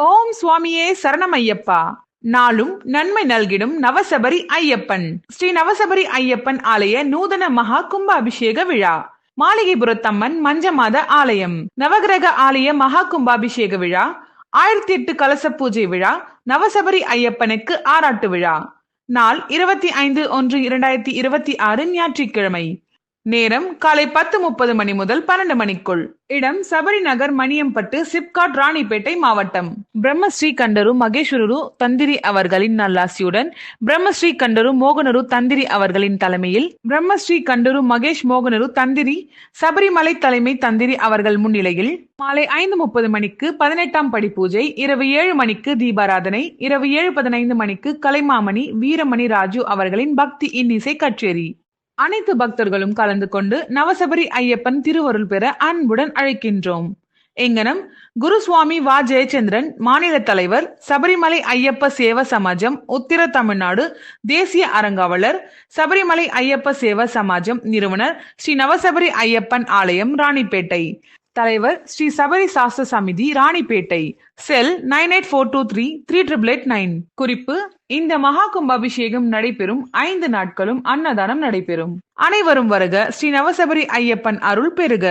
ஓம் சுவாமியே சரணம் ஐயப்பா. நாளும் நன்மை நல்கிடும் நவசபரி ஐயப்பன். ஸ்ரீ நவசபரி ஐயப்பன் ஆலய நூதன மகா கும்ப அபிஷேக விழா. மாளிகைபுரத்தம்மன் மஞ்சமாத ஆலயம். நவகிரக ஆலய மகா கும்பாபிஷேக விழா. ஆயிரத்தி எட்டு கலச பூஜை விழா. நவசபரி ஐயப்பனுக்கு ஆராட்டு விழா. நாள் இருபத்தி ஐந்து ஒன்று இரண்டாயிரத்தி இருபத்தி ஆறு ஞாயிற்றுக்கிழமை. நேரம் காலை பத்து முப்பது மணி முதல் பன்னெண்டு மணிக்குள். இடம் சபரி நகர் மணியம்பட்டு சிப்காட் ராணிப்பேட்டை மாவட்டம். பிரம்மஸ்ரீ கண்டரு மகேஸ்வரரு தந்திரி அவர்களின் நல்லாசியுடன் பிரம்மஸ்ரீ கண்டரு மோகனரு தந்திரி அவர்களின் தலைமையில் பிரம்மஸ்ரீ கண்டரு மகேஷ் மோகனரு தந்திரி சபரிமலை தலைமை தந்திரி அவர்கள் முன்னிலையில் மாலை ஐந்து முப்பது மணிக்கு பதினெட்டாம் படி பூஜை இரவு ஏழு மணிக்கு தீபாராதனை இரவு ஏழு பதினைந்து மணிக்கு கலைமாமணி வீரமணி ராஜு அவர்களின் பக்தி இன்னிசை கச்சேரி. அனைத்து பக்தர்களும் கலந்து கொண்டு நவசபரி ஐயப்பன் திருவருள் பெற அன்புடன் அழைக்கின்றோம். எங்கனம் குருசுவாமி வா ஜெயச்சந்திரன் மாநில தலைவர் சபரிமலை ஐயப்ப சேவ சமாஜம் உத்திர தமிழ்நாடு தேசிய அறங்காவலர் சபரிமலை ஐயப்ப சேவ சமாஜம் நிறுவனர் ஸ்ரீ நவசபரி ஐயப்பன் ஆலயம் ராணிப்பேட்டை. தலைவர் Shri Sabari Sastra Samiti Ranipet. Cell nine eight four two three three triple eight nine. குறிப்பு இந்த மகா கும்பாபிஷேகம் நடைபெறும் ஐந்து நாட்களும் அன்னதானம் நடைபெறும். அனைவரும் வருக ஸ்ரீ நவசபரி ஐயப்பன் அருள் பெறுக.